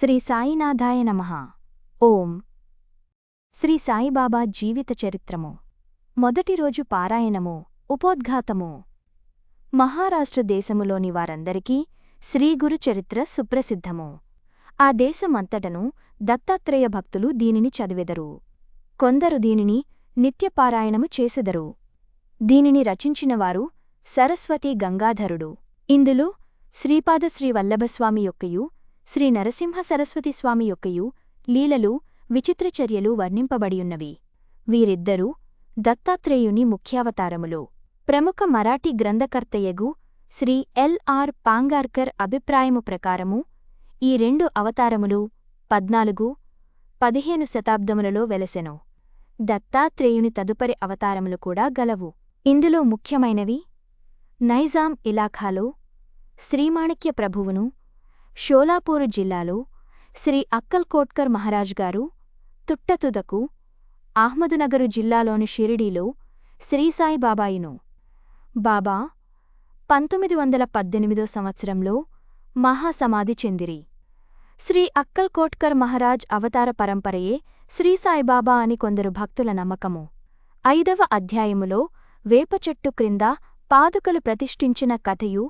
శ్రీ సాయినాథాయ నమ. ఓం. శ్రీ సాయిబాబా జీవిత చరిత్రము. మొదటి రోజు పారాయణము ఉపోద్ఘాతము. మహారాష్ట్ర దేశములోని వారందరికీ శ్రీగురు చరిత్ర సుప్రసిద్ధము. ఆ దేశమంతటను దత్తాత్రేయ భక్తులు దీనిని చదివెదరు. కొందరు దీనిని నిత్యపారాయణము చేసెదరు. దీనిని రచించినవారు సరస్వతి గంగాధరుడు. ఇందులో శ్రీపాద శ్రీవల్లభస్వామి యొక్కయు శ్రీ నరసింహ సరస్వతి స్వామి యొక్కయు లీలలు విచిత్రచర్యలు వర్ణింపబడియున్నవి. వీరిద్దరూ దత్తాత్రేయుని ముఖ్యావతారములు. ప్రముఖ మరాఠీ గ్రంథకర్తయగు శ్రీ ఎల్ ఆర్ పాంగార్కర్ అభిప్రాయము ప్రకారము ఈ రెండు అవతారములు పద్నాలుగు పదిహేను శతాబ్దములలో వెలసెను. దత్తాత్రేయుని తదుపరి అవతారములు కూడా గలవు. ఇందులో ముఖ్యమైనవి నైజాం ఇలాఖాలో శ్రీమాణిక్య ప్రభువును షోలాపూరు జిల్లాలో శ్రీ అక్కల్కోట్కర్ మహారాజ్ గారు తుట్టతుదకు అహ్మదునగరు జిల్లాలోని షిరిడీలో శ్రీసాయిబాబాయిను బాబా పంతొమ్మిది వందల పద్దెనిమిదో సంవత్సరంలో మహాసమాధి చెందిరి. శ్రీ అక్కల్కోట్కర్ మహారాజ్ అవతార పరంపరయే శ్రీసాయిబాబా అని కొందరు భక్తుల నమ్మకము. ఐదవ అధ్యాయములో వేపచెట్టు క్రింద పాదుకలు ప్రతిష్ఠించిన కథయు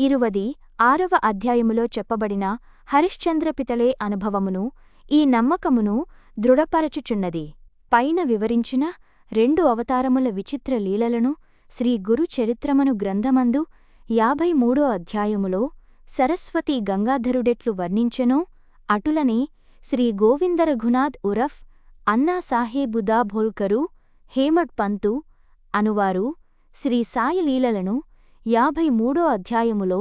ఇరువది ఆరవ అధ్యాయములో చెప్పబడిన హరిశ్చంద్రపితలే అనుభవమును ఈ నమ్మకమును దృఢపరచుచున్నది. పైన వివరించిన రెండు అవతారముల విచిత్ర లీలలను శ్రీ గురు చరిత్రమను గ్రంథమందు యాభై మూడో అధ్యాయములో సరస్వతి గంగాధరుడెట్లు వర్ణించెనో అటులనే శ్రీ గోవిందరఘునాథ్ ఉరఫ్ అన్నా సాహేబుదా భోల్కరు హేమట్ పంతు అనువారు శ్రీ సాయి లీలలను యాభై మూడో అధ్యాయములో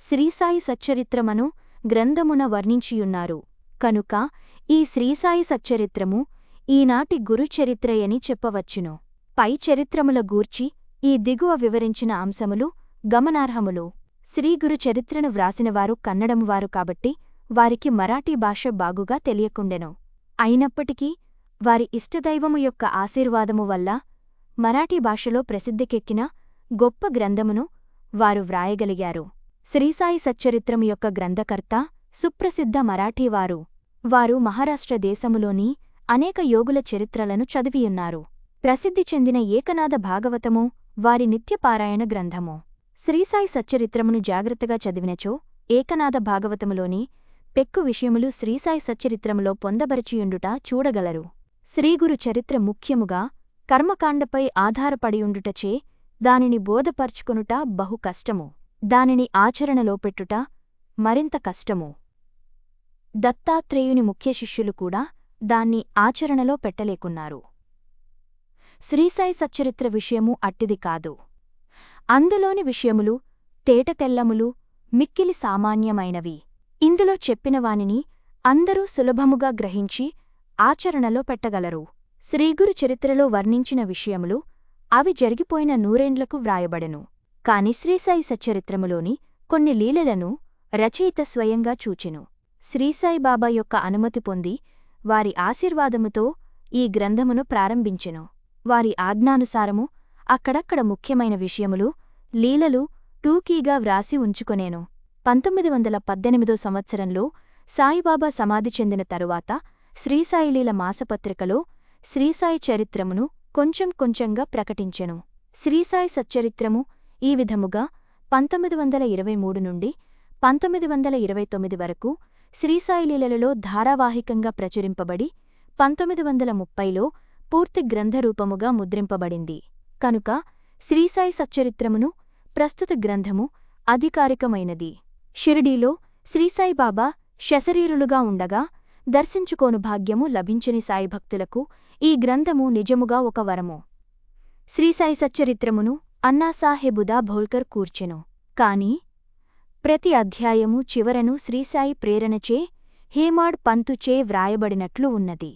శ్రీసాయి సచ్చరిత్రమను గ్రంథమున వర్ణించియున్నారు. కనుక ఈ శ్రీసాయి సచ్చరిత్రము ఈనాటి గురుచరిత్రయని చెప్పవచ్చును. పై చరిత్రముల గూర్చి ఈ దిగువ వివరించిన అంశములు గమనార్హములు. శ్రీగురు చరిత్రను వ్రాసినవారు కన్నడమువారు కాబట్టి వారికి మరాఠీ భాష బాగుగా తెలియకుండెను. అయినప్పటికీ వారి ఇష్టదైవము యొక్క ఆశీర్వాదము వల్ల మరాఠీ భాషలో ప్రసిద్ధికెక్కిన గొప్ప గ్రంథమును వారు వ్రాయగలిగారు. శ్రీసాయి సచ్చరిత్రము యొక్క గ్రంథకర్త సుప్రసిద్ధ మరాఠీవారు. వారు మహారాష్ట్ర దేశములోని అనేక యోగుల చరిత్రలను చదివియున్నారు. ప్రసిద్ధి చెందిన ఏకనాథ భాగవతము వారి నిత్యపారాయణ గ్రంథము. శ్రీసాయి సచ్చరిత్రమును జాగ్రత్తగా చదివినచో ఏకనాథ భాగవతములోని పెక్కు విషయములు శ్రీసాయి సచ్చరిత్రములో పొందబరచియుండుట చూడగలరు. శ్రీగురు చరిత్ర ముఖ్యముగా కర్మకాండపై ఆధారపడియుండుటచే దానిని బోధపర్చుకొనుట బహు కష్టము. దానిని ఆచరణలో పెట్టుట మరింత కష్టము. దత్తాత్రేయుని ముఖ్య శిష్యులు కూడా దాన్ని ఆచరణలో పెట్టలేకున్నారు. శ్రీసాయి సచ్చరిత్ర విషయము అట్టిది కాదు. అందులోని విషయములు తేటతెల్లములు మిక్కిలి సామాన్యమైనవి. ఇందులో చెప్పినవానిని అందరూ సులభముగా గ్రహించి ఆచరణలో పెట్టగలరు. శ్రీగురు చరిత్రలో వర్ణించిన విషయములు అవి జరిగిపోయిన నూరేండ్లకు వ్రాయబడెను. కాని శ్రీసాయి సచ్చరిత్రములోని కొన్ని లీలలను రచయిత స్వయంగా చూచెను. శ్రీసాయిబాబా యొక్క అనుమతి పొంది వారి ఆశీర్వాదముతో ఈ గ్రంథమును ప్రారంభించెను. వారి ఆజ్ఞానుసారము అక్కడక్కడ ముఖ్యమైన విషయములు లీలలు టూకీగా వ్రాసి ఉంచుకొనేను. పంతొమ్మిది వందల పద్దెనిమిదో సంవత్సరంలో సాయిబాబా సమాధి చెందిన తరువాత శ్రీసాయిలీల మాసపత్రికలో శ్రీసాయి చరిత్రమును కొంచెం కొంచెంగా ప్రకటించెను. శ్రీసాయి సచ్చరిత్రము ఈ విధముగా పంతొమ్మిది వందల ఇరవై మూడు నుండి పంతొమ్మిది వందల ఇరవై తొమ్మిది వరకు శ్రీసాయిలీలలో ధారావాహికంగా ప్రచురింపబడి పంతొమ్మిది వందల ముప్పైలో పూర్తి గ్రంథరూపముగా ముద్రింపబడింది. కనుక శ్రీసాయి సచ్చరిత్రమును ప్రస్తుత గ్రంథము అధికారికమైనది. షిరిడీలో శ్రీసాయిబాబా శశరీరులుగా ఉండగా దర్శించుకోను భాగ్యము లభించని సాయిభక్తులకు ఈ గ్రంథము నిజముగా ఒక వరము. శ్రీసాయి సచ్చరిత్రమును అన్నాసాహెబుదా భోల్కర్ కూర్చెను. కాని ప్రతి అధ్యాయము చివరను శ్రీసాయి ప్రేరణచే హేమాడ్ పంతుచే వ్రాయబడినట్లు ఉన్నది.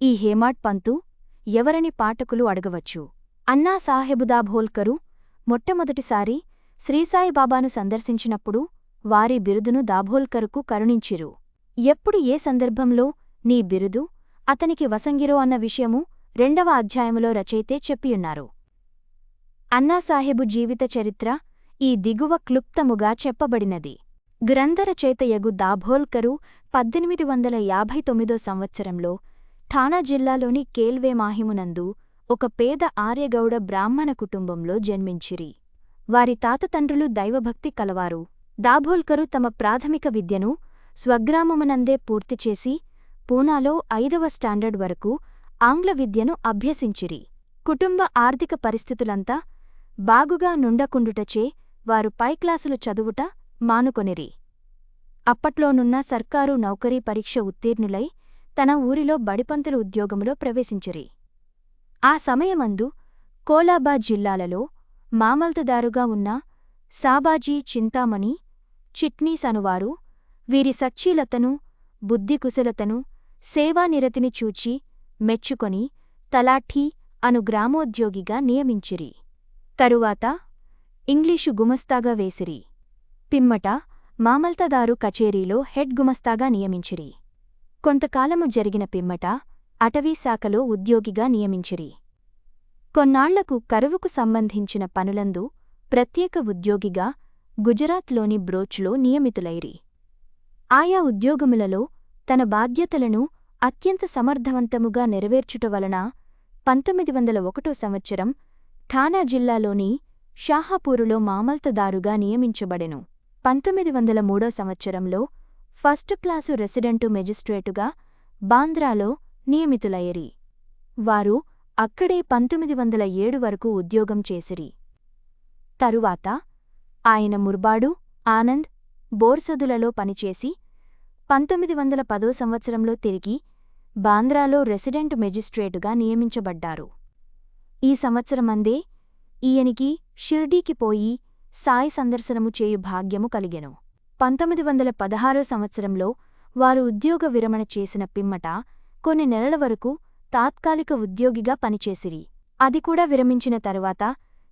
ఈ హేమాడ్ పంతు ఎవరని పాఠకులు అడగవచ్చు. అన్నా సాహెబుదా భోల్కరు మొట్టమొదటిసారి శ్రీసాయిబాబాను సందర్శించినప్పుడు వారి బిరుదును దాభోల్కరుకు కరుణించిరు. ఎప్పుడు ఏ సందర్భంలో నీ బిరుదు అతనికి వసంగిరో అన్న విషయము రెండవ అధ్యాయములో రచయితే చెప్పియున్నారు. అన్నాసాహెబు జీవిత చరిత్ర ఈ దిగువ క్లుప్తముగా చెప్పబడినది. గ్రంథరచయితయగు దాభోల్కరు పద్దెనిమిది వందల యాభై తొమ్మిదో సంవత్సరంలో ఠాణా జిల్లాలోని కేల్వే మాహిమునందు ఒక పేద ఆర్యగౌడ బ్రాహ్మణ కుటుంబంలో జన్మించిరి. వారి తాతతండ్రులు దైవభక్తి కలవారు. దాభోల్కరు తమ ప్రాథమిక విద్యను స్వగ్రామమునందే పూర్తిచేసి పూనాలో ఐదవ స్టాండర్డ్ వరకు ఆంగ్ల విద్యను అభ్యసించిరి. కుటుంబ ఆర్థిక పరిస్థితులంతా బాగుగా నుండకుండుటచే వారు పైక్లాసులు చదువుట మానుకొనిరి. అప్పట్లోనున్న సర్కారు నౌకరీ పరీక్ష ఉత్తీర్ణులై తన ఊరిలో బడిపంతుల ఉద్యోగములో ప్రవేశించిరి. ఆ సమయమందు కోలాబాద్ జిల్లాలలో మామల్తదారుగా ఉన్న సాబాజీ చింతామణి చిట్నీస్ అనువారు వీరి సచ్చీలతను బుద్ధికుశలతను సేవానిరతిని చూచి మెచ్చుకొని తలాఠీ అను గ్రామోద్యోగిగా నియమించిరి. తరువాత ఇంగ్లీషు గుమస్తాగా వేసిరి. పిమ్మట మామల్తదారు కచేరీలో హెడ్ గుమస్తాగా నియమించిరి. కొంతకాలము జరిగిన పిమ్మట అటవీశాఖలో ఉద్యోగిగా నియమించిరి. కొన్నాళ్ళకు కరువుకు సంబంధించిన పనులందు ప్రత్యేక ఉద్యోగిగా గుజరాత్లోని బ్రోచ్లో నియమితులైరి. ఆయా ఉద్యోగములలో తన బాధ్యతలను అత్యంత సమర్థవంతముగా నెరవేర్చుట వలన పంతొమ్మిది వందల ఒకటో సంవత్సరం ఠానా జిల్లాలోని షాహాపూరులో మామల్తదారుగా నియమించబడెను. పంతొమ్మిది వందల మూడో సంవత్సరంలో ఫస్ట్ క్లాసు రెసిడెంటు మెజిస్ట్రేటుగా బాంద్రాలో నియమితులయ్యరి. వారు అక్కడే పంతొమ్మిది వందల ఏడు వరకు ఉద్యోగం చేసిరి. తరువాత ఆయన ముర్బాడు ఆనంద్ బోర్సదులలో పనిచేసి పంతొమ్మిది వందల పదో సంవత్సరంలో తిరిగి బాంద్రాలో రెసిడెంట్ మెజిస్ట్రేటుగా నియమించబడ్డారు. ఈ సంవత్సరమందే ఈయనికి షిర్డీకి పోయి సాయి సందర్శనము చేయు భాగ్యము కలిగెను. పంతొమ్మిది వందల పదహారో సంవత్సరంలో వారు ఉద్యోగ విరమణ చేసిన పిమ్మట కొన్ని నెలల వరకు తాత్కాలిక ఉద్యోగిగా పనిచేసిరి. అది కూడా విరమించిన తరువాత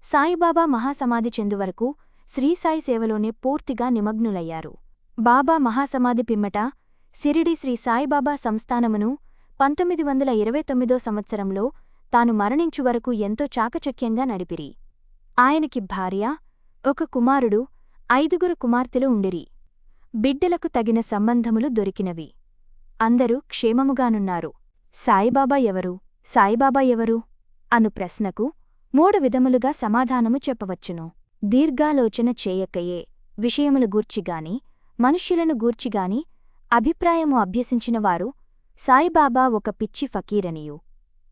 సాయిబాబా మహాసమాధి చెందువరకు శ్రీసాయి సేవలోనే పూర్తిగా నిమగ్నులయ్యారు. బాబా మహాసమాధి పిమ్మట సిరిడి శ్రీ సాయిబాబా సంస్థానమును పంతొమ్మిది వందల ఇరవై తొమ్మిదో సంవత్సరంలో తాను మరణించు వరకు ఎంతో చాకచక్యంగా నడిపిరి. ఆయనకి భార్య ఒక కుమారుడు ఐదుగురు కుమార్తెలు ఉండిరి. బిడ్డలకు తగిన సంబంధములు దొరికినవి. అందరూ క్షేమముగానున్నారు. సాయిబాబా ఎవరు? సాయిబాబా ఎవరు? అను ప్రశ్నకు మూడు విధములుగా సమాధానము చెప్పవచ్చును. దీర్ఘాలోచన చేయకయే విషయములు గూర్చిగాని మనుష్యులను గూర్చిగాని అభిప్రాయము అభ్యసించినవారు సాయిబాబా ఒక పిచ్చి ఫకీరనియు.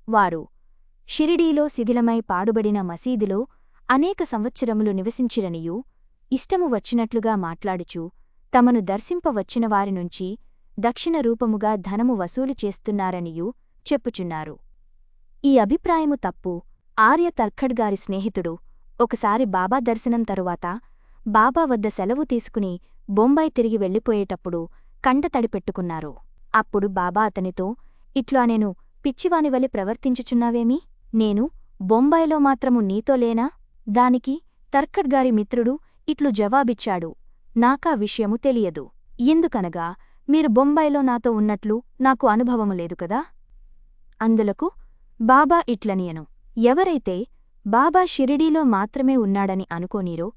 వారు షిరిడీలో శిథిలమై పాడుబడిన మసీదులో అనేక సంవత్సరములు నివసించిరనియూ ఇష్టము వచ్చినట్లుగా మాట్లాడుచూ తమను దర్శింపవచ్చిన వారినుంచి దక్షిణ రూపముగా ధనము వసూలు చేస్తున్నారనియూ చెప్పుచున్నారు. ఈ అభిప్రాయము తప్పు. ఆర్య తర్ఖడ్గారి స్నేహితుడు ఒకసారి బాబా దర్శనం తరువాత బాబా వద్ద సెలవు తీసుకుని బొంబాయి తిరిగి వెళ్ళిపోయేటప్పుడు కంట తడిపెట్టుకున్నారు. అప్పుడు బాబా అతనితో ఇట్లా నేను పిచ్చివానివలి ప్రవర్తించుచున్నావేమీ? నేను బొంబాయిలో మాత్రము నీతో లేనా? దానికి తర్కడ్గారి మిత్రుడు ఇట్లు జవాబిచ్చాడు. నాకా విషయము తెలియదు. ఎందుకనగా మీరు బొంబాయిలో నాతో ఉన్నట్లు నాకు అనుభవము లేదు కదా? అందులకు బాబా ఇట్లనియను. ఎవరైతే బాబా షిరిడీలో మాత్రమే ఉన్నాడని అనుకోనీరో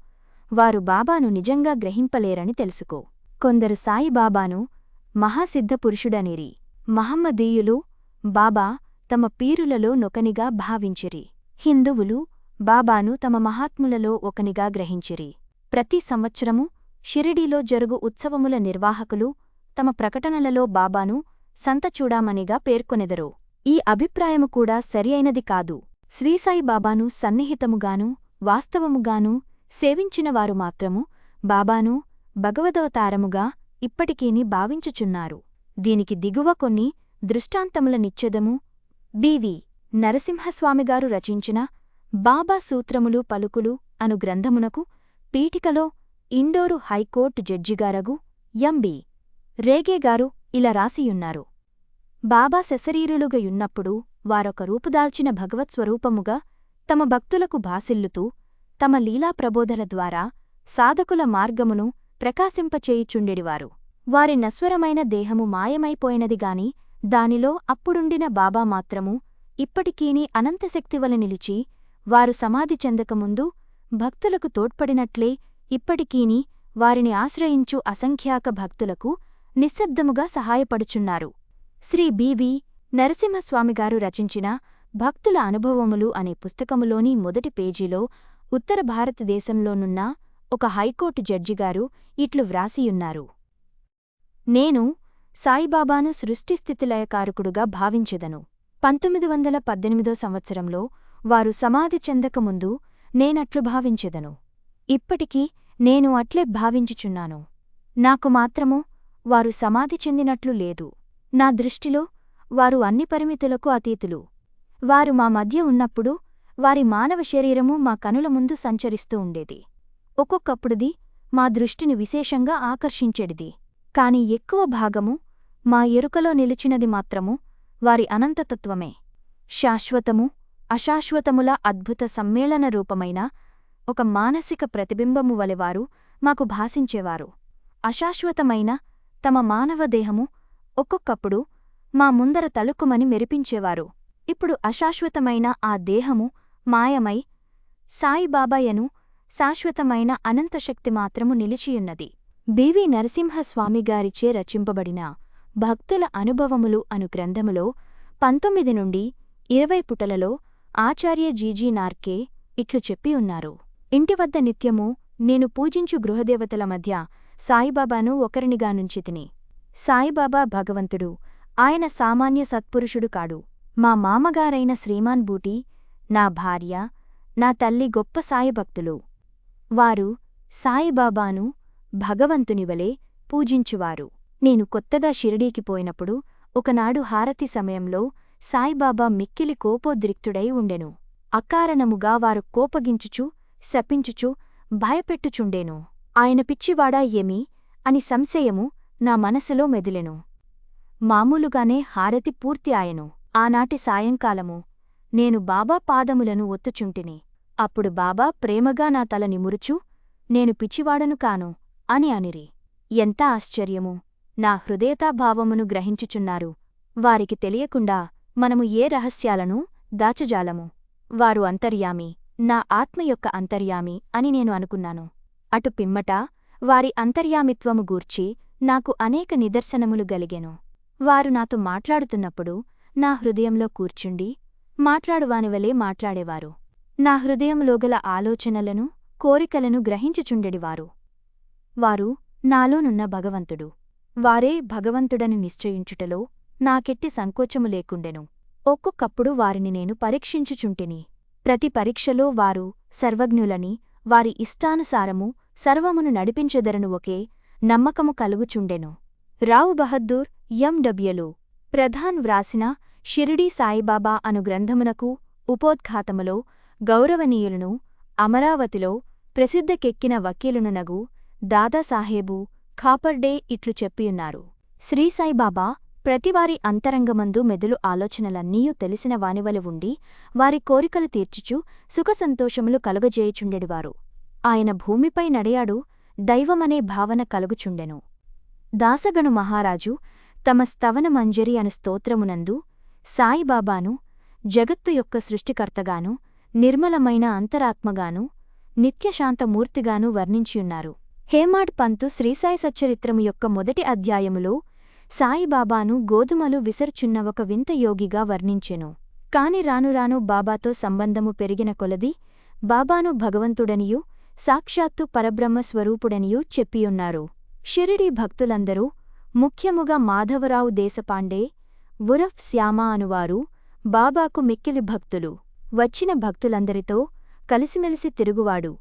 వారు బాబాను నిజంగా గ్రహింపలేరని తెలుసుకో. కొందరు సాయిబాబాను మహాసిద్ధపురుషుడనిరి మహమ్మదీయులు బాబా తమ పీరులలో నొకనిగా భావించిరి. హిందువులు బాబాను తమ మహాత్ములలో ఒకనిగా గ్రహించిరి. ప్రతి సంవత్సరము షిరిడీలో జరుగు ఉత్సవముల నిర్వాహకులు తమ ప్రకటనలలో బాబాను సంతచూడామణిగా పేర్కొనెదరు. ఈ అభిప్రాయము కూడా సరియైనది కాదు. శ్రీసాయి బాబాను సన్నిహితముగాను వాస్తవముగాను సేవించినవారు మాత్రము బాబాను భగవదవతారముగా ఇప్పటికీని భావించుచున్నారు. దీనికి దిగువ కొన్ని దృష్టాంతముల నిచ్చెదము బివి నరసింహస్వామిగారు రచించిన బాబా సూత్రములు పలుకులు అను గ్రంథమునకు పీఠికలో ఇండోరు హైకోర్టు జడ్జిగారగు ఎంబి రేగేగారు ఇలా రాసియున్నారు. బాబా శశరీరులుగయున్నప్పుడు వారొక రూపుదాల్చిన భగవత్స్వరూపముగా తమ భక్తులకు భాసిల్లుతూ తమ లీలాప్రబోధల ద్వారా సాధకుల మార్గమును ప్రకాశింపచేయుచుండెడివారు. వారి నశ్వరమైన దేహము మాయమైపోయినదిగాని దానిలో అప్పుడుండిన బాబా మాత్రము ఇప్పటికీని అనంతశక్తివల నిలిచి వారు సమాధి చెందకముందు భక్తులకు తోడ్పడినట్లే ఇప్పటికీని వారిని ఆశ్రయించు అసంఖ్యాక భక్తులకు నిశ్శబ్దముగా సహాయపడుచున్నారు. శ్రీ బివి నరసింహస్వామిగారు రచించిన భక్తుల అనుభవములు అనే పుస్తకములోని మొదటి పేజీలో ఉత్తర భారతదేశంలోనున్న ఒక హైకోర్టు జడ్జిగారు ఇట్లు వ్రాసియున్నారు. నేను సాయిబాబాను సృష్టిస్థితిలయకారకుడుగా భావించెదను. పంతొమ్మిది వందల పద్దెనిమిదో సంవత్సరంలో వారు సమాధి చెందకముందు నేనట్లు భావించెదను. ఇప్పటికీ నేను అట్లే భావించుచున్నాను. నాకు మాత్రము వారు సమాధి చెందినట్లు లేదు. నా దృష్టిలో వారు అన్ని పరిమితులకు అతీతులు. వారు మా మధ్య ఉన్నప్పుడు వారి మానవ శరీరము మా కనుల ముందు సంచరిస్తూ ఉండేది. ఒక్కొక్కప్పుడుది మా దృష్టిని విశేషంగా ఆకర్షించెడిది. కాని ఎక్కువ భాగము మా ఎరుకలో నిలిచినది మాత్రము వారి అనంతతత్వమే. శాశ్వతము అశాశ్వతముల అద్భుత సమ్మేళన రూపమైన ఒక మానసిక ప్రతిబింబము వలెవారు మాకు భాసించేవారు. అశాశ్వతమైన తమ మానవ దేహము ఒక్కొక్కప్పుడు మా ముందర తలుక్కుమని మెరిపించేవారు. ఇప్పుడు అశాశ్వతమైన ఆ దేహము మాయమై సాయిబాబాయను శాశ్వతమైన అనంతశక్తి మాత్రము నిలిచియున్నది. బివి నరసింహస్వామిగారిచే రచింపబడిన భక్తుల అనుభవములు అను గ్రంథములో పంతొమ్మిది నుండి ఇరవై పుటలలో ఆచార్య జీజీ నార్కే ఇట్లు చెప్పి ఉన్నారు. ఇంటివద్ద నిత్యము నేను పూజించు గృహదేవతల మధ్య సాయిబాబాను ఒకరినిగా నుంచితిని. సాయిబాబా భగవంతుడు ఆయన సామాన్య సత్పురుషుడు కాడు. మా మామగారైన శ్రీమాన్ బూటి నా భార్య నా తల్లి గొప్ప సాయిభక్తులు. వారు సాయిబాబాను భగవంతునివలే పూజించువారు. నేను కొత్తగా షిరిడీకి పోయినప్పుడు ఒకనాడు హారతి సమయంలో సాయిబాబా మిక్కిలి కోపోద్రిక్తుడై ఉండెను. అకారణముగా వారు కోపగించుచు శపించుచు భయపెట్టుచుండేను. ఆయన పిచ్చివాడా ఏమి? అని సంశయము నా మనసులో మెదిలెను. మామూలుగానే హారతి పూర్తి ఆయను. ఆనాటి సాయంకాలము నేను బాబా పాదములను ఒత్తుచుంటిని. అప్పుడు బాబా ప్రేమగా నా తల నిమురుచు నేను పిచ్చివాడను కాను. అని అనిరి. ఎంత ఆశ్చర్యము! నా హృదయతాభావమును గ్రహించుచున్నారు. వారికి తెలియకుండా మనము ఏ రహస్యాలను దాచజాలము. వారు అంతర్యామి నా ఆత్మ యొక్క అంతర్యామి అని నేను అనుకున్నాను. అటు పిమ్మట వారి అంతర్యామిత్వము గూర్చి నాకు అనేక నిదర్శనములు గలిగెను. వారు నాతో మాట్లాడుతున్నప్పుడు నా హృదయంలో కూర్చుండి మాట్లాడువానివలే మాట్లాడేవారు. నా హృదయంలోగల ఆలోచనలను కోరికలను గ్రహించుచుండెడివారు. వారు నాలోనున్న భగవంతుడు. వారే భగవంతుడని నిశ్చయించుటలో నాకెట్టి సంకోచము లేకుండెను. ఒక్కొక్కప్పుడు వారిని నేను పరీక్షించుచుంటిని. ప్రతి పరీక్షలో వారు సర్వజ్ఞులని వారి ఇష్టానుసారము సర్వమును నడిపించెదరను ఒకే నమ్మకము కలుగుచుండెను. రావు బహద్దూర్ ఎండబ్యలు ప్రధాన్ వ్రాసిన షిరిడీ సాయిబాబా అను గ్రంథమునకు ఉపోద్ఘాతములో గౌరవనీయులను అమరావతిలో ప్రసిద్ధకెక్కిన వకీలునునగు దాదాసాహేబు ఖాపర్డే ఇట్లు చెప్పియున్నారు. శ్రీసాయిబాబా ప్రతివారి అంతరంగమందు మెదులు ఆలోచనలన్నీయూ తెలిసిన వానివలి ఉండి వారి కోరికలు తీర్చుచు సుఖసంతోషములు కలుగజేయుచుండెడివారు. ఆయన భూమిపై నడయాడు దైవమనే భావన కలుగుచుండెను. దాసగణు మహారాజు తమ స్తవన మంజరి అను స్తోత్రమునందు సాయిబాబాను జగత్తు యొక్క సృష్టికర్తగాను నిర్మలమైన అంతరాత్మగాను నిత్యశాంతమూర్తిగాను వర్ణించియున్నారు. హేమాడ్ పంతు శ్రీసాయి సచ్చరిత్రము యొక్క మొదటి అధ్యాయములో సాయిబాబాను గోధుమలు విసర్చున్న ఒక వింత యోగిగా వర్ణించెను. కాని రానురాను బాబాతో సంబంధము పెరిగిన కొలది బాబాను భగవంతుడనియూ సాక్షాత్తు పరబ్రహ్మ స్వరూపుడనియూ చెప్పియున్నారు. షిరిడీ భక్తులందరూ ముఖ్యముగా మాధవరావు దేశపాండే ఉరఫ్ శ్యామ అనువారు బాబాకు మిక్కిలి భక్తులు. వచ్చిన భక్తులందరితో కలిసిమెలిసి తిరుగువాడు.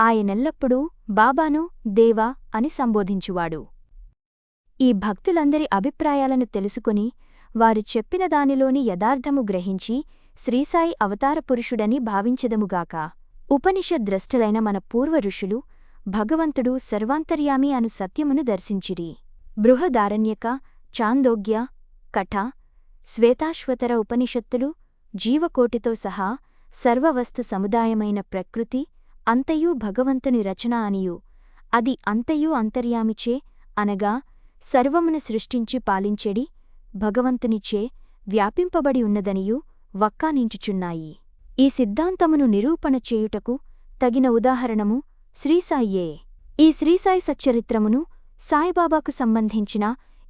ఆయనెల్లప్పుడూ బాబాను దేవా అని సంబోధించువాడు. ఈ భక్తులందరి అభిప్రాయాలను తెలుసుకుని వారు చెప్పిన దానిలోని యథార్థము గ్రహించి శ్రీసాయి అవతార పురుషుడని భావించెదముగాక. ఉపనిషద్ద్రష్టలైన మన పూర్వ ఋషులు భగవంతుడు సర్వాంతర్యామి అను సత్యమును దర్శించిరి. బృహదారణ్యక చాందోగ్య కఠ శ్వేతాశ్వతర ఉపనిషత్తులు జీవకోటితో సహా సర్వవస్తు సముదాయమైన ప్రకృతి అంతయూ భగవంతుని రచన అనియు. అది అంతయూ అంతర్యామిచే అనగా సర్వమును సృష్టించి పాలించెడి భగవంతునిచే వ్యాపింపబడి ఉన్నదనియు వక్కానించుచున్నాయి ఈ సిద్ధాంతమును నిరూపణ చేయుటకు తగిన ఉదాహరణము శ్రీసాయియే. ఈ శ్రీసాయి సచ్చరిత్రమును సాయిబాబాకు సంబంధించిన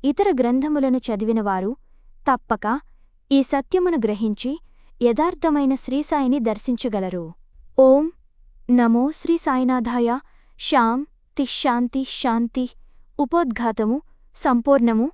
ఇతర గ్రంథములను చదివినవారు తప్పక ఈ సత్యమును గ్రహించి యథార్థమైన శ్రీసాయిని దర్శించగలరు. ఓం నమో శ్రీ సాయినాథాయ. శాం తిశాంతి శాంతి ఉపోద్ఘాతము సంపూర్ణము.